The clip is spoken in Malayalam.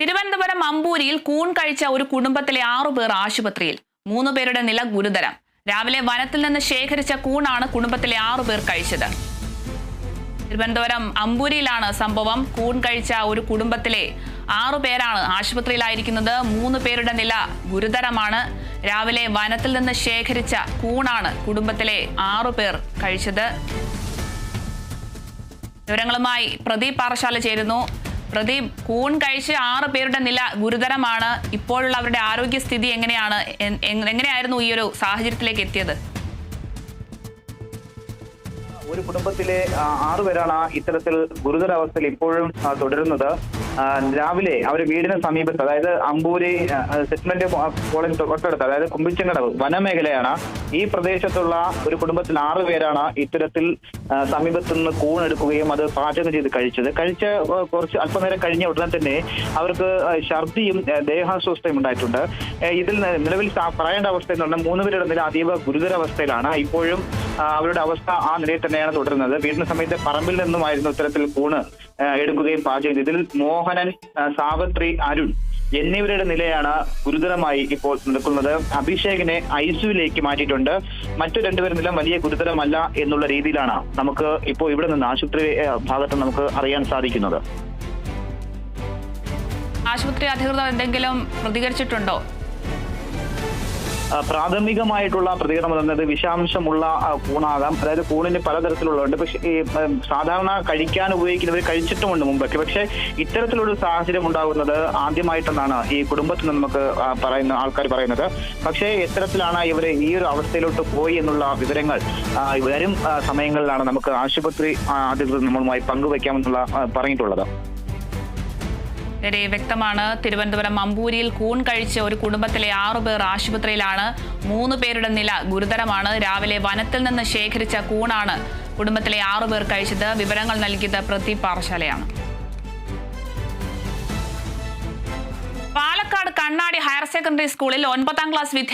തിരുവനന്തപുരം അമ്പൂരിയിൽ കൂൺ കഴിച്ച ഒരു കുടുംബത്തിലെ ആറു പേർ ആശുപത്രിയിൽ. മൂന്ന് പേരുടെ നില ഗുരുതരം. രാവിലെ വനത്തിൽ നിന്ന് ശേഖരിച്ച കൂണാണ് കുടുംബത്തിലെ ആറു പേർ കഴിച്ചത്. തിരുവനന്തപുരം അമ്പൂരിയിലാണ് സംഭവം. കൂൺ കഴിച്ച ഒരു കുടുംബത്തിലെ ആറു പേരാണ് ആശുപത്രിയിലായിരിക്കുന്നത്. മൂന്ന് പേരുടെ നില ഗുരുതരമാണ്. രാവിലെ വനത്തിൽ നിന്ന് ശേഖരിച്ച കൂണാണ് കുടുംബത്തിലെ ആറു പേർ കഴിച്ചത്. വിവരങ്ങളുമായി പ്രദീപ് പാറശാല ചേരുന്നു. പ്രദീപ് കൂൺ കഴിച്ച് ആറ് പേരുടെ നില ഗുരുതരമാണ്. ഇപ്പോഴുള്ള അവരുടെ ആരോഗ്യസ്ഥിതി എങ്ങനെയാണ്? എങ്ങനെയായിരുന്നു ഈ ഒരു സാഹചര്യത്തിലേക്ക് എത്തിയത്? ഒരു കുടുംബത്തിലെ ആറ് പേരാണ് ഇത്തരത്തിൽ ഗുരുതരാവസ്ഥയിൽ ഇപ്പോഴും തുടരുന്നത്. രാവിലെ അവർ വീടിന് സമീപത്ത് അതായത് അമ്പൂരി സെറ്റിൽമെന്റ് കോളേജ് തൊട്ടടുത്ത് അതായത് കുമ്പിച്ചങ്കടവ് വനമേഖലയാണ്. ഈ പ്രദേശത്തുള്ള ഒരു കുടുംബത്തിൽ ആറ് പേരാണ് ഇത്തരത്തിൽ സമീപത്തു നിന്ന് കൂണെടുക്കുകയും അത് പാചകം ചെയ്ത് കഴിച്ചത്. കഴിച്ച കുറച്ച് അല്പനേരം കഴിഞ്ഞ ഉടനെ തന്നെ അവർക്ക് ഛർദിയും ദേഹാസ്വസ്ഥയും ഉണ്ടായിട്ടുണ്ട്. ഇതിൽ നിലവിൽ പറയേണ്ട അവസ്ഥ എന്ന് പറഞ്ഞാൽ മൂന്ന് പേരുടെ നില അതീവ ഗുരുതരാവസ്ഥയിലാണ്. ഇപ്പോഴും അവരുടെ അവസ്ഥ ആ നിലയിൽ തന്നെയാണ് തുടരുന്നത്. വീടിന് സമയത്ത് പറമ്പിൽ നിന്നുമായിരുന്നു ഇത്തരത്തിൽ കൂണ് എടുക്കുകയും പാചകം ഇതിൽ മോഹനൻ സാവത്രി അരുൺ എന്നിവരുടെ നിലയാണ് ഗുരുതരമായി ഇപ്പോൾ നിൽക്കുന്നത് അഭിഷേകിനെ ഐ സിയുലേക്ക് മാറ്റിയിട്ടുണ്ട്. മറ്റു രണ്ടുപേരുടെ നില വലിയ ഗുരുതരമല്ല എന്നുള്ള രീതിയിലാണ് നമുക്ക് ഇപ്പോൾ ഇവിടെ നിന്ന് ആശുപത്രി ഭാഗത്ത് നമുക്ക് അറിയാൻ സാധിക്കുന്നത്. ആശുപത്രി അധികൃതർ എന്തെങ്കിലും പ്രതികരിച്ചിട്ടുണ്ടോ? പ്രാഥമികമായിട്ടുള്ള പ്രതികരണം എന്നത് വിഷാംശമുള്ള കൂണാകാം. അതായത് കൂണിന് പലതരത്തിലുള്ളതുണ്ട്. പക്ഷേ ഈ സാധാരണ കഴിക്കാൻ ഉപയോഗിക്കുന്നവർ കഴിച്ചിട്ടുമുണ്ട് മുമ്പൊക്കെ. പക്ഷേ ഇത്തരത്തിലൊരു സാഹചര്യം ഉണ്ടാകുന്നത് ആദ്യമായിട്ടെന്നാണ് ഈ കുടുംബത്തിൽ നിന്ന് നമുക്ക് പറയുന്ന ആൾക്കാർ പറയുന്നത്. പക്ഷേ എത്തരത്തിലാണ് ഇവർ ഈ ഒരു അവസ്ഥയിലോട്ട് പോയി എന്നുള്ള വിവരങ്ങൾ വരും സമയങ്ങളിലാണ് നമുക്ക് ആശുപത്രി അധികൃതർ നമ്മളുമായി പങ്കുവയ്ക്കാമെന്നുള്ള പറഞ്ഞിട്ടുള്ളത്. ശരി വ്യക്തമാണ്. തിരുവനന്തപുരം അമ്പൂരിയിൽ കൂൺ കഴിച്ച ഒരു കുടുംബത്തിലെ ആറു പേർ ആശുപത്രിയിലാണ്. മൂന്ന് പേരുടെ നില ഗുരുതരമാണ്. രാവിലെ വനത്തിൽ നിന്ന് ശേഖരിച്ച കൂണാണ് കുടുംബത്തിലെ ആറു പേർ കഴിച്ചത്. വിവരങ്ങൾ നൽകിയത് പ്രദീപ് പാറശാലയാണ് പാലക്കാട് കണ്ണാടി ഹയർ സെക്കൻഡറി സ്കൂളിൽ ഒൻപതാം ക്ലാസ് വിദ്യാർത്ഥി